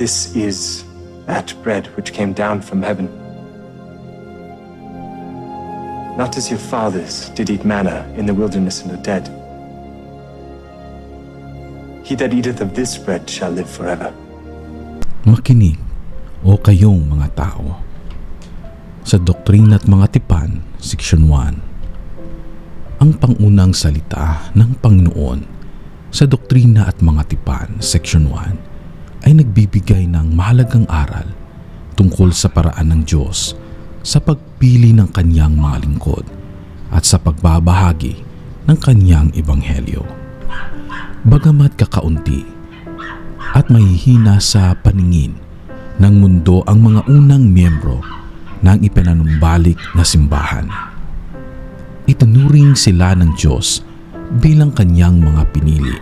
This is that bread which came down from heaven. Not as your fathers did eat manna in the wilderness and are dead. He that eateth of this bread shall live forever. Makinig o kayong mga tao. Sa Doktrina at Mga Tipan, Section 1. Ang pangunang salita ng Panginoon sa Doktrina at Mga Tipan, Section 1 ay nagbibigay ng mahalagang aral tungkol sa paraan ng Diyos sa pagpili ng kanyang mga lingkod at sa pagbabahagi ng kanyang ebanghelyo. Bagamat kakaunti at mahihina sa paningin ng mundo ang mga unang miyembro ng ipinanumbalik na simbahan. Itunuring sila ng Diyos bilang kanyang mga pinili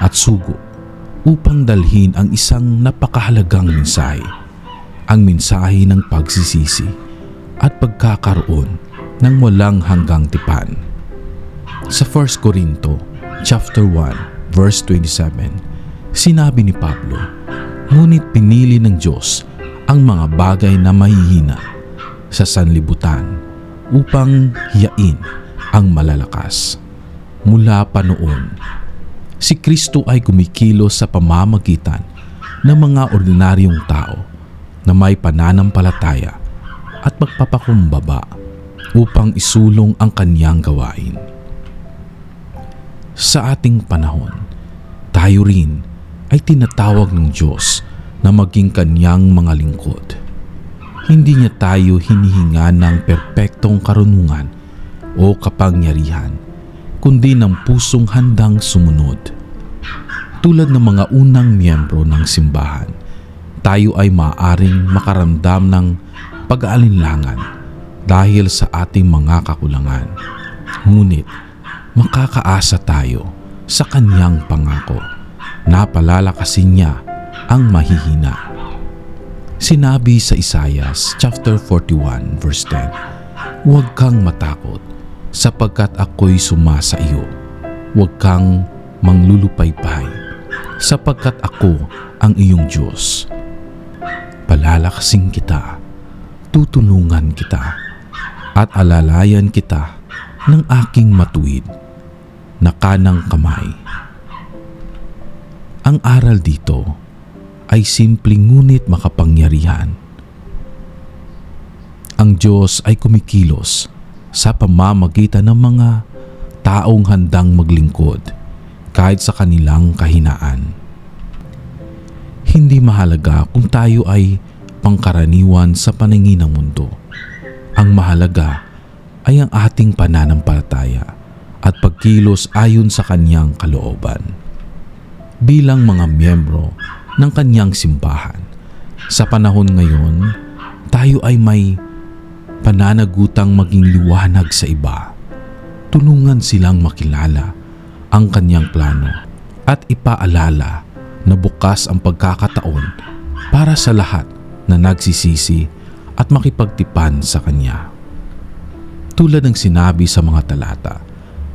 at sugo upang dalhin ang isang napakahalagang mensahe, ang mensahe ng pagsisisi at pagkakaroon ng walang hanggang tipan. Sa 1 Corinto chapter 1 verse 27, sinabi ni Pablo, Ngunit pinili ng Diyos ang mga bagay na mahihina sa sanlibutan upang hiyain ang malalakas. Mula pa noon, si Kristo ay kumikilos sa pamamagitan ng mga ordinaryong tao na may pananampalataya at magpapakumbaba upang isulong ang kanyang gawain. Sa ating panahon, tayo rin ay tinatawag ng Diyos na maging kanyang mga lingkod. Hindi niya tayo hinihinga ng perpektong karunungan o kapangyarihan, kundi ng pusong handang sumunod. Tulad ng mga unang miyembro ng simbahan, tayo ay maaring makaramdam ng pag-aalinlangan dahil sa ating mga kakulangan. Ngunit makakaasa tayo sa kanyang pangako na palalakasin niya ang mahihina. Sinabi sa Isayas chapter 41 verse 10, Huwag kang matakot sapagkat ako'y sumasa iyo. Huwag kang manglulupaypay sapagkat ako ang iyong Diyos. Palalakasin kita, tutulungan kita, at alalayan kita ng aking matuwid na kanang kamay. Ang aral dito ay simpleng ngunit makapangyarihan. Ang Diyos ay kumikilos sa pamamagitan ng mga taong handang maglingkod kahit sa kanilang kahinaan. Hindi mahalaga kung tayo ay pangkaraniwan sa paningin ng mundo. Ang mahalaga ay ang ating pananampalataya at pagkilos ayon sa kanyang kalooban. Bilang mga miyembro ng kanyang simbahan, sa panahon ngayon, tayo ay may pananagutang maging liwanag sa iba. Tulungan silang makilala ang kanyang plano at ipaalala na bukas ang pagkakataon para sa lahat na nagsisisi at makipagtipan sa kanya. Tulad ng sinabi sa mga talata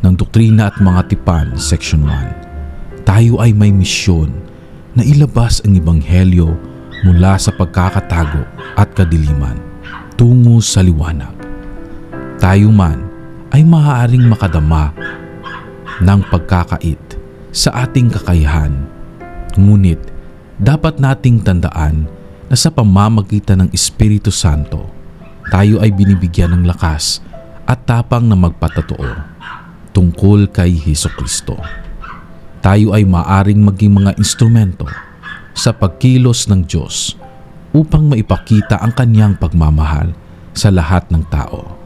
ng Doktrina at Mga Tipan, Section 1, tayo ay may misyon na ilabas ang Ebanghelyo mula sa pagkakatago at kadiliman tungo sa liwanag. Tayo man ay maaaring makadama ng pagkakait sa ating kakayahan. Ngunit dapat nating tandaan na sa pamamagitan ng Espiritu Santo, tayo ay binibigyan ng lakas at tapang na magpatotoo tungkol kay Heso Kristo. Tayo ay maaring maging mga instrumento sa pagkilos ng Diyos upang maipakita ang kanyang pagmamahal sa lahat ng tao.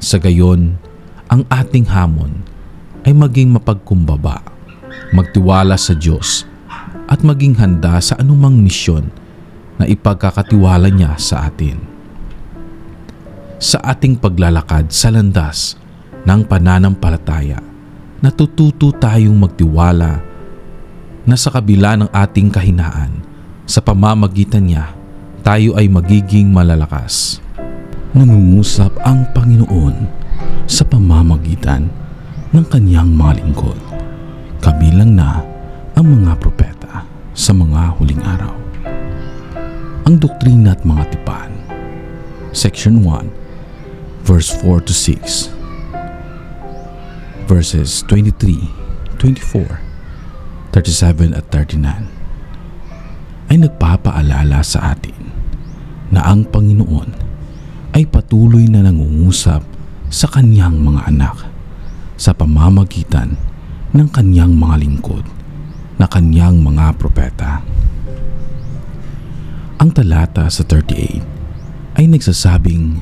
Sa gayon, ang ating hamon ay maging mapagkumbaba, magtiwala sa Diyos at maging handa sa anumang misyon na ipagkakatiwala niya sa atin. Sa ating paglalakad sa landas ng pananampalataya, natututo tayong magtiwala na sa kabila ng ating kahinaan, sa pamamagitan niya, tayo ay magiging malalakas. Nangungusap ang Panginoon sa pamamagitan ng kanyang mga lingkod, kabilang na ang mga propeta sa mga huling araw. ang doktrina at mga tipan. Section 1, verse 4 to 6. Verses 23, 24, 37 at 39 ay nagpapaalala sa atin na ang Panginoon ay patuloy na nangungusap sa kanyang mga anak sa pamamagitan ng kanyang mga lingkod na kanyang mga propeta. Ang talata sa 38 ay nagsasabing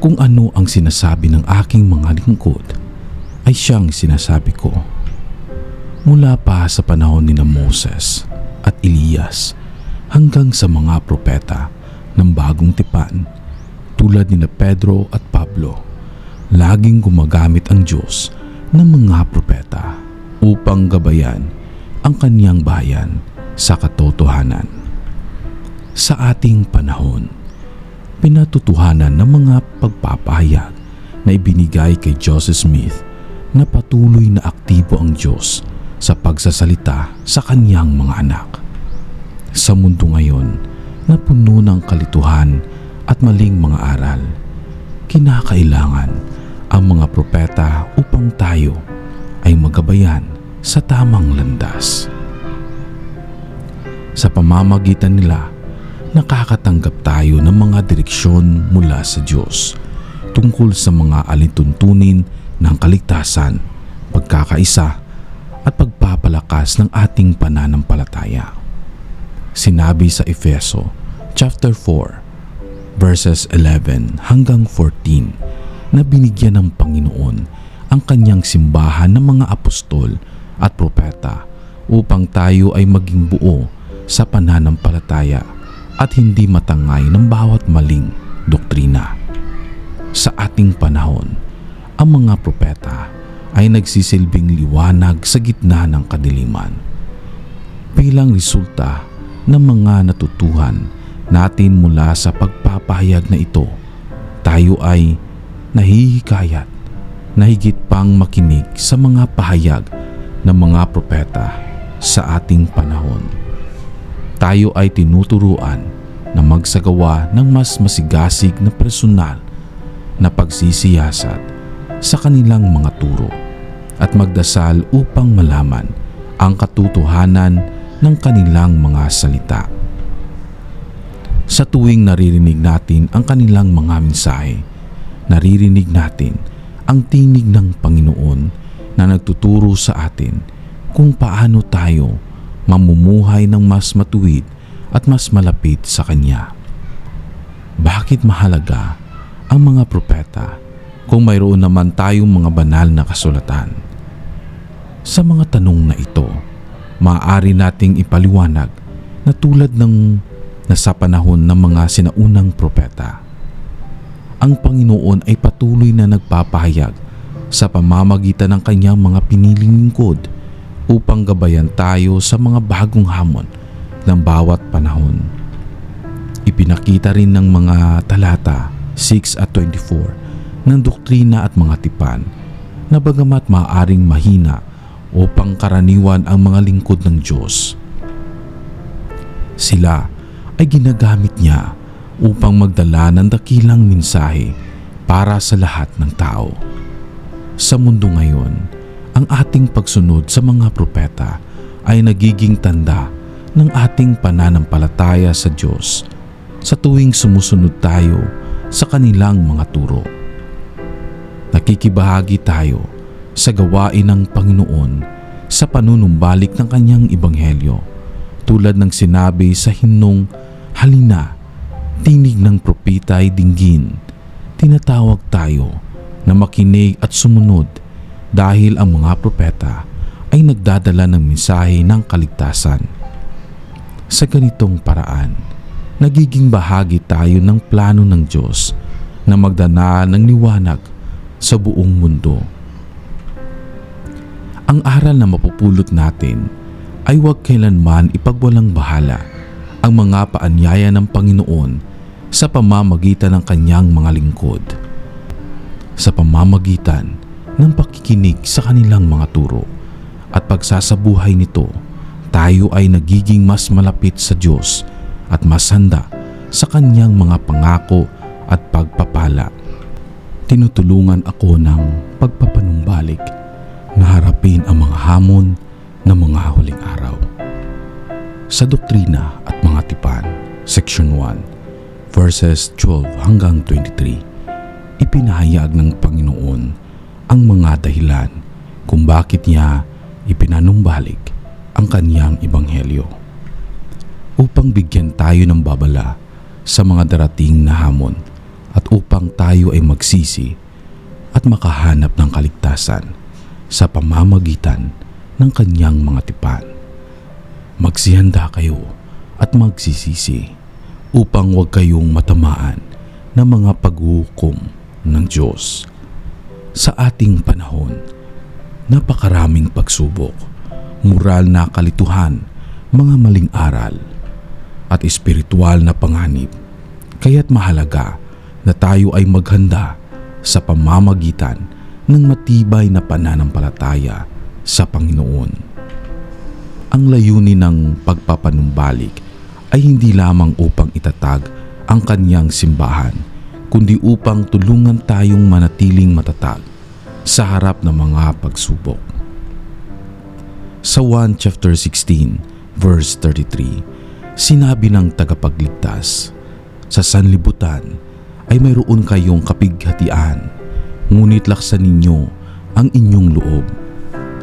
kung ano ang sinasabi ng aking mga lingkod ay siyang sinasabi ko. Mula pa sa panahon ni na Moses at Elias hanggang sa mga propeta ng bagong tipan tulad ni na Pedro at Pablo, laging gumagamit ang Diyos ng mga propeta upang gabayan ang kanyang bayan sa katotohanan. Sa ating panahon, pinatutuhanan ng mga pagpapahayag na ibinigay kay Joseph Smith na patuloy na aktibo ang Diyos sa pagsasalita sa kanyang mga anak. Sa mundo ngayon na puno ng kalituhan at maling mga aral, kinakailangan ang mga propeta upang tayo ay magabayan sa tamang landas. Sa pamamagitan nila, nakakatanggap tayo ng mga direksyon mula sa Diyos tungkol sa mga alintuntunin ng kaligtasan, pagkakaisa at pagpapalakas ng ating pananampalataya. Sinabi sa Efeso chapter 4 verses 11 hanggang 14 na binigyan ng Panginoon ang kanyang simbahan ng mga apostol at propeta upang tayo ay maging buo sa pananampalataya at hindi matangay ng bawat maling doktrina. Sa ating panahon, ang mga propeta ay nagsisilbing liwanag sa gitna ng kadiliman. Bilang resulta ng mga natutuhan natin mula sa pagpapahayag na ito, tayo ay nahihikayat na higit pang makinig sa mga pahayag ng mga propeta sa ating panahon. Tayo ay tinuturuan na magsagawa ng mas masigasig na personal na pagsisiyasat sa kanilang mga turo at magdasal upang malaman ang katotohanan ng kanilang mga salita. Sa tuwing naririnig natin ang kanilang mga mensahe, naririnig natin ang tinig ng Panginoon na nagtuturo sa atin kung paano tayo mamumuhay ng mas matuwid at mas malapit sa Kanya. Bakit mahalaga ang mga propeta kung mayroon naman tayong mga banal na kasulatan? Sa mga tanong na ito, maaari nating ipaliwanag na tulad ng nasa panahon ng mga sinaunang propeta. Ang Panginoon ay patuloy na nagpapahayag sa pamamagitan ng kanyang mga piniling lingkod upang gabayan tayo sa mga bagong hamon ng bawat panahon. Ipinakita rin ng mga talata 6 at 24 ng doktrina at mga tipan na bagamat maaaring mahina o pangkaraniwan ang mga lingkod ng Diyos. Sila ay ginagamit niya upang magdala ng dakilang mensahe para sa lahat ng tao. Sa mundo ngayon, ang ating pagsunod sa mga propeta ay nagiging tanda ng ating pananampalataya sa Diyos sa tuwing sumusunod tayo sa kanilang mga turo. Nakikibahagi tayo sa gawain ng Panginoon sa panunumbalik ng kanyang ibanghelyo tulad ng sinabi sa himnong Halina, tinig ng propita ay dinggin. Tinatawag tayo na makinig at sumunod dahil ang mga propeta ay nagdadala ng mensahe ng kaligtasan. Sa ganitong paraan, nagiging bahagi tayo ng plano ng Diyos na magdana ng liwanag sa buong mundo. Ang aral na mapupulot natin ay huwag kailanman ipagwalang bahala ang mga paanyaya ng Panginoon sa pamamagitan ng kanyang mga lingkod. Sa pamamagitan ng pakikinig sa kanilang mga turo at pagsasabuhay nito, tayo ay nagiging mas malapit sa Diyos at masanda sa kanyang mga pangako at pagpapala. Tinutulungan ako ng pagpapanumbalik na harapin ang mga hamon ng mga huling araw. Sa Doktrina at Mga Tipan, Section 1, verses 12 hanggang 23, ipinahayag ng Panginoon ang mga dahilan kung bakit niya ipinanumbalik ang kanyang ebanghelyo upang bigyan tayo ng babala sa mga darating na hamon at upang tayo ay magsisi at makahanap ng kaligtasan sa pamamagitan ng kanyang mga tipan. Magsihanda kayo at magsisisi upang huwag kayong matamaan ng mga paghuhukom ng Diyos. Sa ating panahon, napakaraming pagsubok, moral na kalituhan, mga maling aral, at espiritual na panganib. Kaya't mahalaga na tayo ay maghanda sa pamamagitan ng matibay na pananampalataya sa Panginoon. Ang layunin ng pagpapanumbalik ay hindi lamang upang itatag ang kanyang simbahan, kundi upang tulungan tayong manatiling matatag sa harap ng mga pagsubok. Sa 1 chapter 16 verse 33, sinabi ng tagapagligtas, Sa sanlibutan ay mayroon kayong kapighatian, ngunit laksan ninyo ang inyong loob.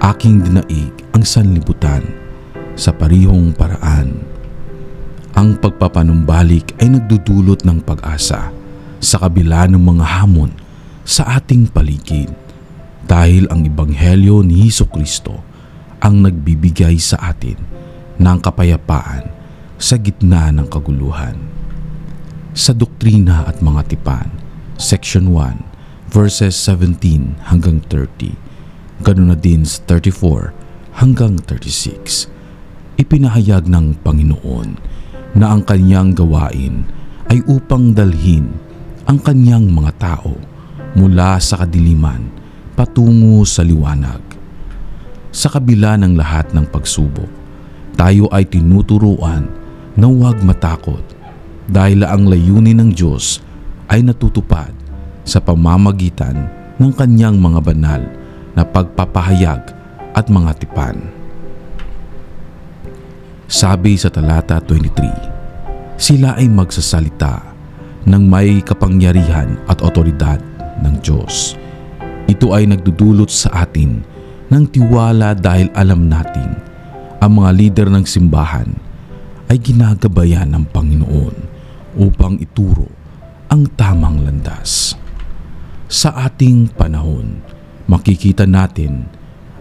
Aking dinaig ang sanlibutan sa parihong paraan. Ang pagpapanumbalik ay nagdudulot ng pag-asa sa kabila ng mga hamon sa ating paligid dahil ang Ebanghelyo ni Hesus Kristo ang nagbibigay sa atin ng kapayapaan sa gitna ng kaguluhan. Sa Doktrina at Mga Tipan, Section 1, verses 17 hanggang 30, ganoon na din sa 34 hanggang 36, ipinahayag ng Panginoon na ang kanyang gawain ay upang dalhin ang kanyang mga tao mula sa kadiliman patungo sa liwanag. Sa kabila ng lahat ng pagsubok, tayo ay tinuturuan na huwag matakot dahil ang layunin ng Diyos ay natutupad sa pamamagitan ng kanyang mga banal na pagpapahayag at mga tipan. Sabi sa talata 23, sila ay magsasalita ng may kapangyarihan at otoridad ng Diyos. Ito ay nagdudulot sa atin ng tiwala dahil alam nating ang mga lider ng simbahan ay ginagabayan ng Panginoon upang ituro ang tamang landas. Sa ating panahon, makikita natin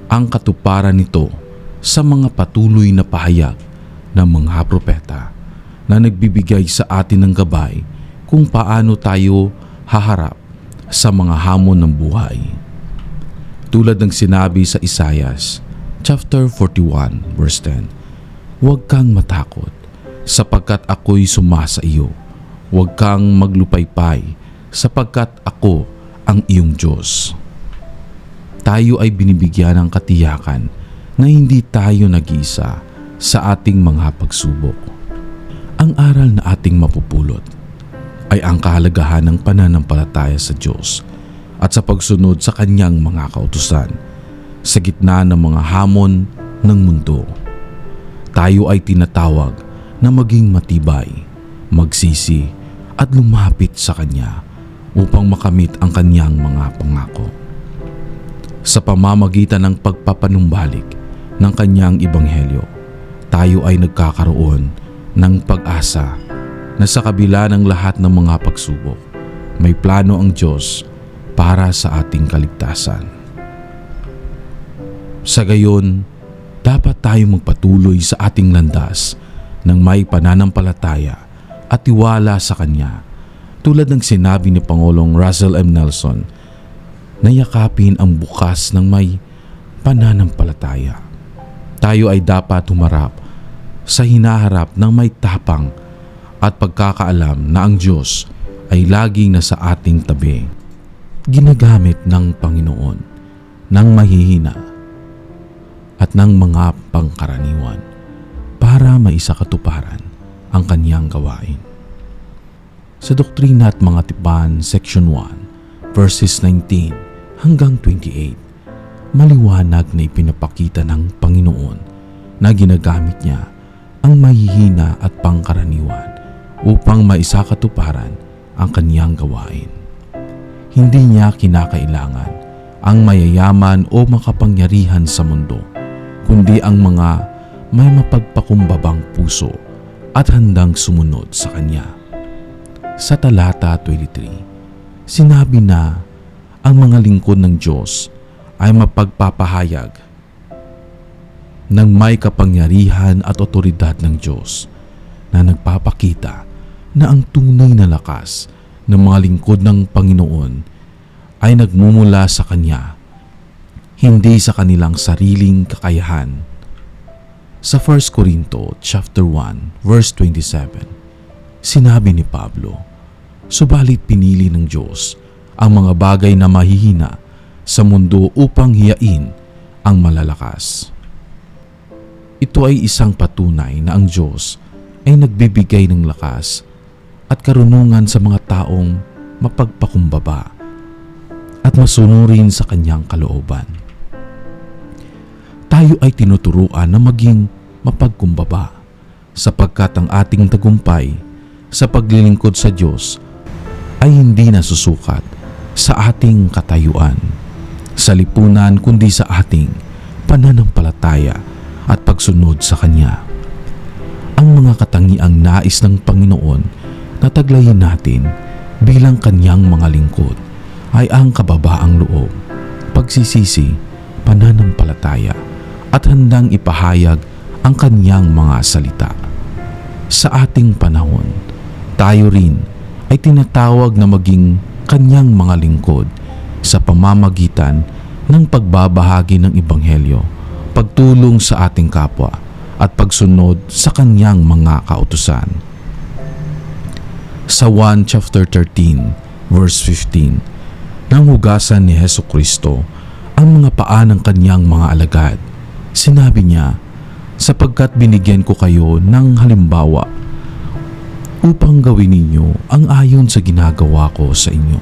ang katuparan nito sa mga patuloy na pahayag ng mga propeta na nagbibigay sa atin ng gabay kung paano tayo haharap sa mga hamon ng buhay. Tulad ng sinabi sa Isayas, chapter 41, verse 10, Huwag kang matakot, sapagkat ako'y sumasa iyo. Huwag kang maglupaypay, sapagkat ako ang iyong Diyos. Tayo ay binibigyan ng katiyakan na hindi tayo nag-iisa sa ating mga pagsubok. Ang aral na ating mapupulot ay ang kahalagahan ng pananampalataya sa Diyos at sa pagsunod sa kanyang mga kautusan sa gitna ng mga hamon ng mundo. Tayo ay tinatawag na maging matibay, magsisi at lumapit sa Kanya upang makamit ang Kanyang mga pangako. Sa pamamagitan ng pagpapanumbalik ng Kanyang Ebanghelyo, tayo ay nagkakaroon ng pag-asa na sa kabila ng lahat ng mga pagsubok, may plano ang Diyos para sa ating kaligtasan. Sa gayon, dapat tayong magpatuloy sa ating landas ng may pananampalataya at tiwala sa Kanya tulad ng sinabi ni Pangulong Russell M. Nelson na yakapin ang bukas ng may pananampalataya. Tayo ay dapat humarap sa hinaharap ng may tapang at pagkakaalam na ang Diyos ay laging nasa ating tabi. Ginagamit ng Panginoon ng mahihina at ng mga pangkaraniwan para maisakatuparan ang kanyang gawain. Sa Doktrina at Mga Tipan, Section 1, verses 19 hanggang 28, maliwanag na ipinapakita ng Panginoon na ginagamit niya ang mahihina at pangkaraniwan upang maisakatuparan ang kanyang gawain. Hindi niya kinakailangan ang mayayaman o makapangyarihan sa mundo, kundi ang mga may mapagpakumbabang puso at handang sumunod sa Kanya. Sa talata 23, sinabi na ang mga lingkod ng Diyos ay mapagpapahayag ng may kapangyarihan at otoridad ng Diyos na nagpapakita na ang tunay na lakas ng mga lingkod ng Panginoon ay nagmumula sa Kanya, hindi sa kanilang sariling kakayahan. Sa 1 Corinto chapter 1 verse 27, sinabi ni Pablo, Subalit pinili ng Diyos ang mga bagay na mahihina sa mundo upang hiyain ang malalakas. Ito ay isang patunay na ang Diyos ay nagbibigay ng lakas at karunungan sa mga taong mapagpakumbaba at masunurin sa kanyang kalooban. Tayo ay tinuturuan na maging mapagkumbaba sapagkat ang ating tagumpay sa paglilingkod sa Diyos ay hindi nasusukat sa ating katayuan, sa lipunan kundi sa ating pananampalataya at pagsunod sa Kanya. Ang mga katangiang nais ng Panginoon na taglayin natin bilang Kanyang mga lingkod ay ang kababaang loob, pagsisisi, pananampalataya at handang ipahayag ang Kanyang mga salita. Sa ating panahon, tayo rin ay tinatawag na maging Kanyang mga lingkod sa pamamagitan ng pagbabahagi ng Ebanghelyo, pagtulong sa ating kapwa at pagsunod sa Kanyang mga kautusan. Sa 1 chapter 13 verse 15, nang hugasan ni Heso Kristo ang mga paa ng kanyang mga alagad, sinabi niya, sapagkat binigyan ko kayo ng halimbawa upang gawin ninyo ang ayon sa ginagawa ko sa inyo.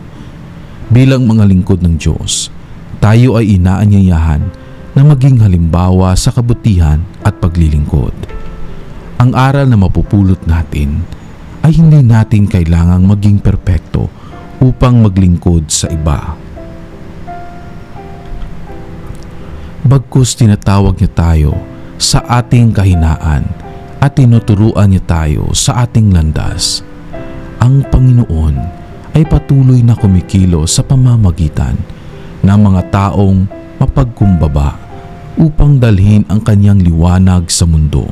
Bilang mga lingkod ng Diyos, tayo ay inaanyayahan na maging halimbawa sa kabutihan at paglilingkod. Ang aral na mapupulot natin ay hindi natin kailangang maging perpekto upang maglingkod sa iba. Bagkus tinatawag niya tayo sa ating kahinaan at tinuturuan niya tayo sa ating landas. Ang Panginoon ay patuloy na kumikilo sa pamamagitan ng mga taong mapagkumbaba upang dalhin ang kanyang liwanag sa mundo.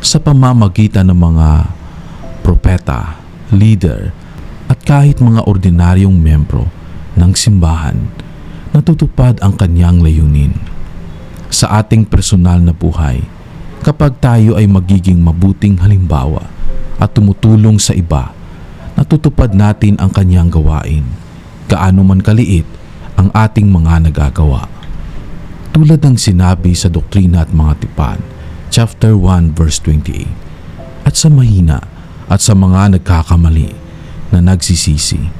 Sa pamamagitan ng mga propeta, leader, at kahit mga ordinaryong membro ng simbahan, natutupad ang kanyang layunin. Sa ating personal na buhay, kapag tayo ay magiging mabuting halimbawa at tumutulong sa iba, natutupad natin ang kanyang gawain, gaano man kaliit ang ating mga nagagawa. Tulad ng sinabi sa Doktrina at Mga Tipan, chapter 1 verse 28, at sa mahina at sa mga nagkakamali na nagsisisi,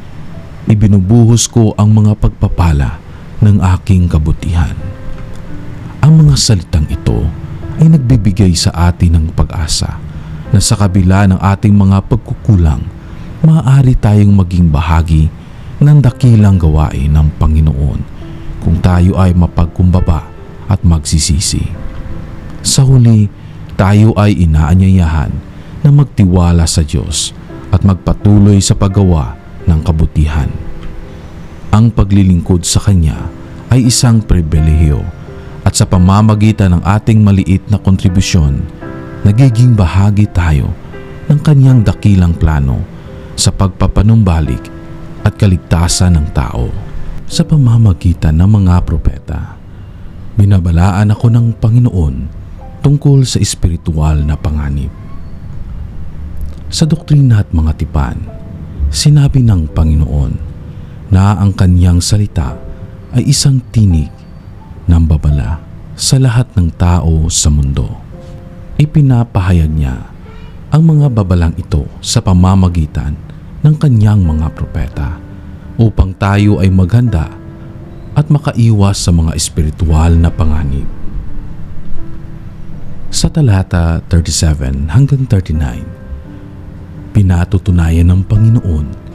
ibinubuhos ko ang mga pagpapala ng aking kabutihan. Ang mga salitang ito ay nagbibigay sa atin ng pag-asa na sa kabila ng ating mga pagkukulang, maaari tayong maging bahagi ng dakilang gawain ng Panginoon kung tayo ay mapagkumbaba at magsisisi. Sa huli, tayo ay inaanyayahan na magtiwala sa Diyos at magpatuloy sa paggawa ng kabutihan. Ang paglilingkod sa Kanya ay isang pribilehiyo at sa pamamagitan ng ating maliit na kontribusyon, nagiging bahagi tayo ng Kanyang dakilang plano sa pagpapanumbalik at kaligtasan ng tao. Sa pamamagitan ng mga propeta, binabalaan ako ng Panginoon tungkol sa espiritual na panganib. Sa doktrina at mga tipan, sinabi ng Panginoon na ang kanyang salita ay isang tinig ng babala sa lahat ng tao sa mundo. Ipinapahayag niya ang mga babalang ito sa pamamagitan ng kanyang mga propeta upang tayo ay maghanda at makaiwas sa mga espiritual na panganib. Sa talata 37 hanggang 39, pinatutunayan ng Panginoon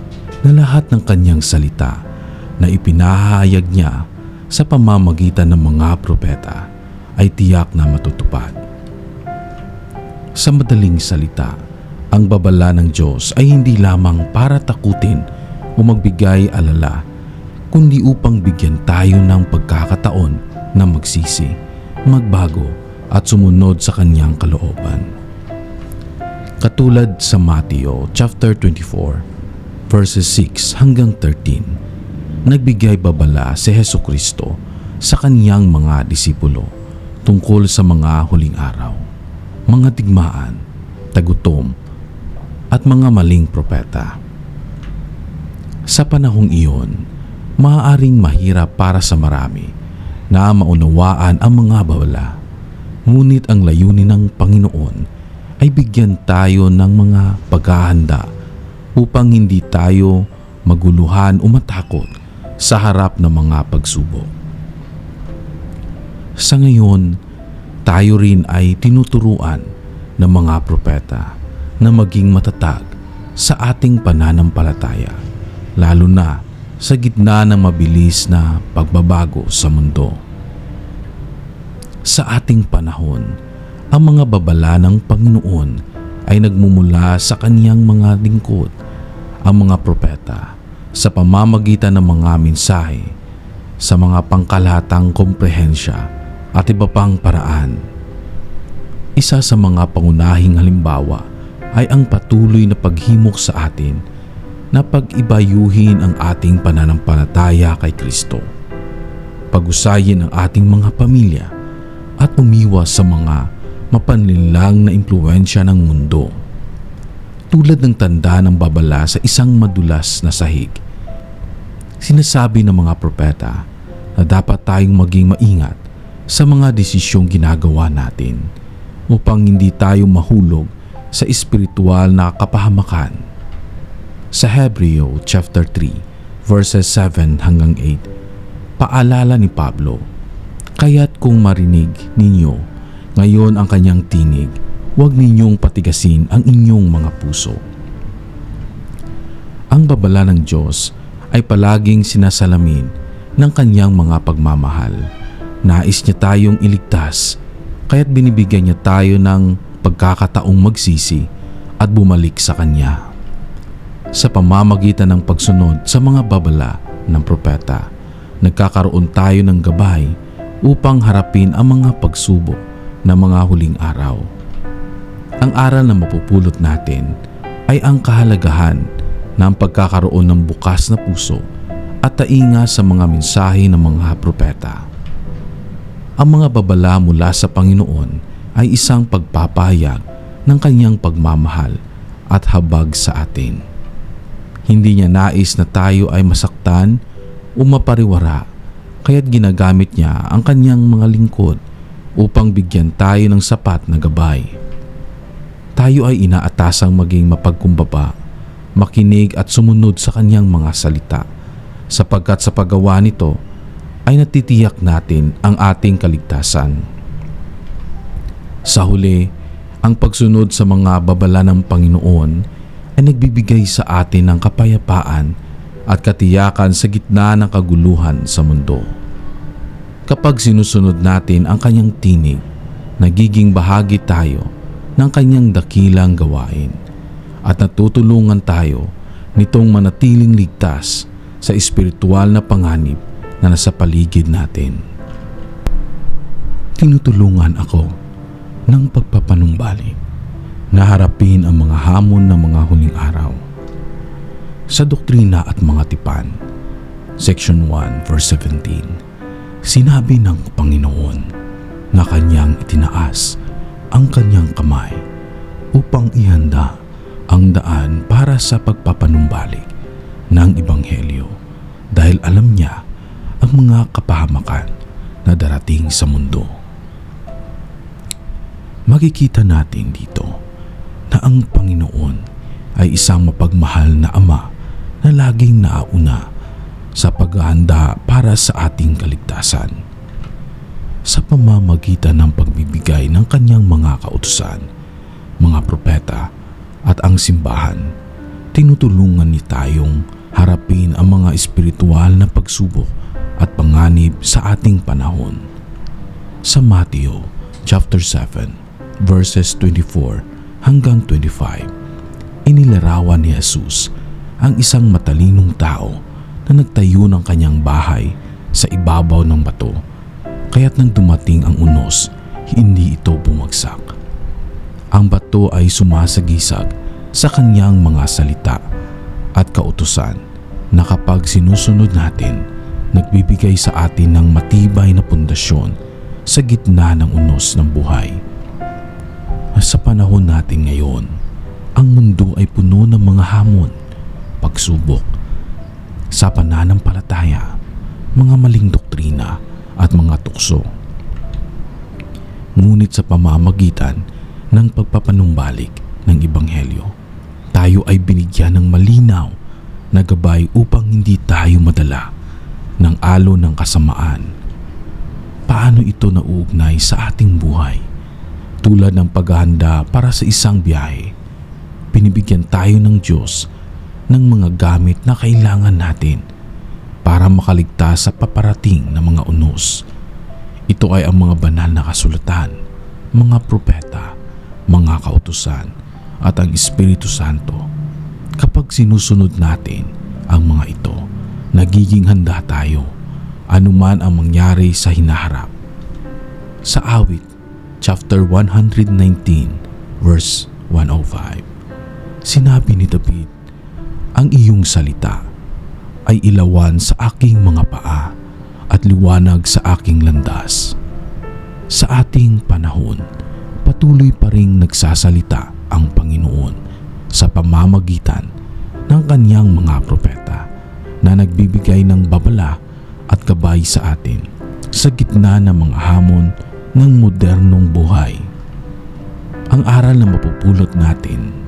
na lahat ng kanyang salita na ipinahayag niya sa pamamagitan ng mga propeta ay tiyak na matutupad. Sa madaling salita, ang babala ng Diyos ay hindi lamang para takutin o magbigay alala, kundi upang bigyan tayo ng pagkakataon na magsisi, magbago at sumunod sa kanyang kalooban. Katulad sa Mateo chapter 24 verses 6 hanggang 13, nagbigay babala si Heso Kristo sa kaniyang mga disipulo tungkol sa mga huling araw, mga digmaan, tagutom, at mga maling propeta. Sa panahong iyon, maaaring mahirap para sa marami na maunawaan ang mga babala. Ngunit ang layunin ng Panginoon ay bigyan tayo ng mga paghahanda upang hindi tayo maguluhan o matakot sa harap ng mga pagsubok. Sa ngayon, tayo rin ay tinuturuan ng mga propeta na maging matatag sa ating pananampalataya, lalo na sa gitna ng mabilis na pagbabago sa mundo. Sa ating panahon, ang mga babala ng Panginoon ay nagmumula sa kaniyang mga lingkod, ang mga propeta, sa pamamagitan ng mga mensahe, sa mga pangkalatang komprehensya at iba pang paraan. Isa sa mga pangunahing halimbawa ay ang patuloy na paghimok sa atin na pag-ibayuhin ang ating pananampalataya kay Kristo. Pagusayin ang ating mga pamilya at umiwas sa mga mapanlinlang na impluensya ng mundo. Tulad ng tanda ng babala sa isang madulas na sahig, sinasabi ng mga propeta na dapat tayong maging maingat sa mga desisyong ginagawa natin upang hindi tayo mahulog sa espiritual na kapahamakan. Sa Hebreo chapter 3 verses 7 hanggang 8, paalala ni Pablo, Kaya't kung marinig ninyo ngayon ang kanyang tinig, huwag ninyong patigasin ang inyong mga puso. Ang babala ng Diyos ay palaging sinasalamin ng kanyang mga pagmamahal. Nais niya tayong iligtas, kaya't binibigyan niya tayo ng pagkakataong magsisi at bumalik sa Kanya. Sa pamamagitan ng pagsunod sa mga babala ng propeta, nagkakaroon tayo ng gabay upang harapin ang mga pagsubok ng mga huling araw. Ang aral na mapupulot natin ay ang kahalagahan ng pagkakaroon ng bukas na puso at tainga sa mga mensahe ng mga propeta. Ang mga babala mula sa Panginoon ay isang pagpapahayag ng kanyang pagmamahal at habag sa atin. Hindi niya nais na tayo ay masaktan o mapariwara kaya't ginagamit niya ang kanyang mga lingkod upang bigyan tayo ng sapat na gabay. Tayo ay inaatasang maging mapagkumbaba, makinig at sumunod sa kanyang mga salita sapagkat sa paggawa nito ay natitiyak natin ang ating kaligtasan. Sa huli, ang pagsunod sa mga babala ng Panginoon ay nagbibigay sa atin ng kapayapaan at katiyakan sa gitna ng kaguluhan sa mundo. Kapag sinusunod natin ang kanyang tinig, nagiging bahagi tayo ng kanyang dakilang gawain at natutulungan tayo nitong manatiling ligtas sa espiritual na panganib na nasa paligid natin. Tinutulungan ako ng pagpapanumbalik na harapin ang mga hamon ng mga huling araw. Sa doktrina at mga tipan, Section 1 verse 17, sinabi ng Panginoon na kanyang itinaas ang kanyang kamay upang ihanda ang daan para sa pagpapanumbalik ng Ebanghelyo dahil alam niya ang mga kapahamakan na darating sa mundo. Makikita natin dito na ang Panginoon ay isang mapagmahal na Ama na laging naauna sa paghahanda para sa ating kaligtasan. Sa pamamagitan ng pagbibigay ng kanyang mga kautusan, mga propeta at ang simbahan, tinutulungan ni tayong harapin ang mga espiritual na pagsubok at panganib sa ating panahon. Sa Mateo chapter 7 verses 24 hanggang 25, inilarawan ni Jesus ang isang matalinong tao na nagtayo ng kanyang bahay sa ibabaw ng bato. Kaya't nang dumating ang unos, hindi ito bumagsak. Ang bato ay sumasagisag sa kanyang mga salita at kautusan na kapag sinusunod natin, nagbibigay sa atin ng matibay na pundasyon sa gitna ng unos ng buhay. Sa panahon natin ngayon, ang mundo ay puno ng mga hamon, pagsubok, sa pananampalataya, mga maling doktrina at mga tukso. Ngunit sa pamamagitan ng pagpapanumbalik ng Ebanghelyo, tayo ay binigyan ng malinaw na gabay upang hindi tayo madala ng alo ng kasamaan. Paano ito nauugnay sa ating buhay? Tulad ng paghahanda para sa isang biyahe, binibigyan tayo ng Diyos ng mga gamit na kailangan natin para makaligtas sa paparating na mga unos. Ito ay ang mga banal na kasulatan, mga propeta, mga kautusan at ang Espiritu Santo. Kapag sinusunod natin ang mga ito, nagiging handa tayo anuman ang mangyari sa hinaharap. Sa awit, chapter 119, verse 105, sinabi ni David, Ang iyong salita ay ilawan sa aking mga paa at liwanag sa aking landas. Sa ating panahon, patuloy pa ring nagsasalita ang Panginoon sa pamamagitan ng kanyang mga propeta na nagbibigay ng babala at gabay sa atin sa gitna ng mga hamon ng modernong buhay. Ang aral na mapupulot natin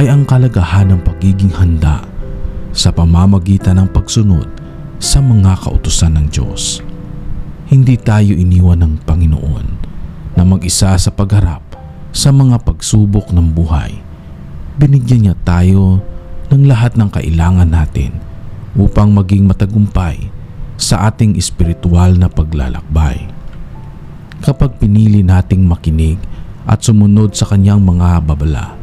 ay ang kalagahan ng pagiging handa sa pamamagitan ng pagsunod sa mga kautusan ng Diyos. Hindi tayo iniwan ng Panginoon na mag-isa sa pagharap sa mga pagsubok ng buhay. Binigyan niya tayo ng lahat ng kailangan natin upang maging matagumpay sa ating espiritual na paglalakbay. Kapag pinili nating makinig at sumunod sa kanyang mga babala,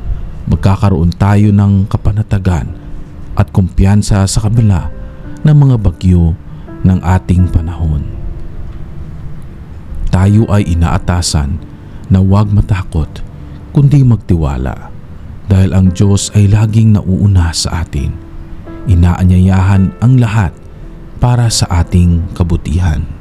magkakaroon tayo ng kapanatagan at kumpiyansa sa kabila ng mga bagyo ng ating panahon. Tayo ay inaatasan na huwag matakot kundi magtiwala dahil ang Diyos ay laging nauuna sa atin. Inaanyayahan ang lahat para sa ating kabutihan.